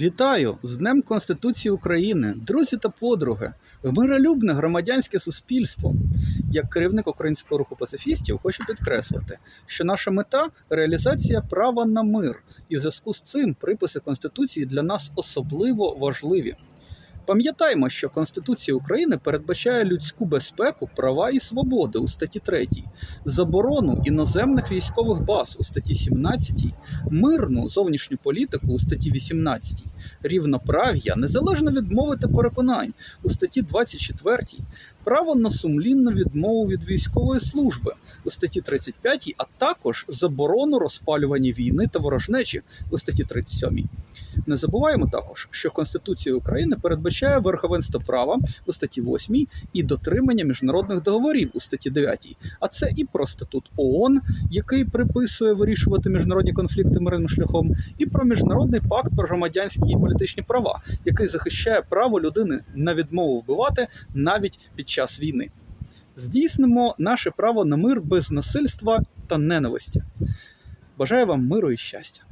Вітаю з Днем Конституції України, друзі та подруги, миролюбне громадянське суспільство. Як керівник українського руху пацифістів, хочу підкреслити, що наша мета реалізація права на мир, і в зв'язку з цим приписи Конституції для нас особливо важливі. Пам'ятаймо, що Конституція України передбачає людську безпеку, права і свободи у статті 3, заборону іноземних військових баз у статті 17, мирну зовнішню політику у статті 18, рівноправ'я, незалежно від мови та переконань у статті 24, право на сумлінну відмову від військової служби у статті 35, а також заборону розпалювання війни та ворожнечі у статті 37. Не забуваємо також, що Конституція України передбачає верховенство права у статті 8 і дотримання міжнародних договорів у статті 9. А це і про статут ООН, який приписує вирішувати міжнародні конфлікти мирним шляхом, і про міжнародний пакт про громадянські і політичні права, який захищає право людини на відмову вбивати навіть під час війни. Здійснимо наше право на мир без насильства та ненависті. Бажаю вам миру і щастя.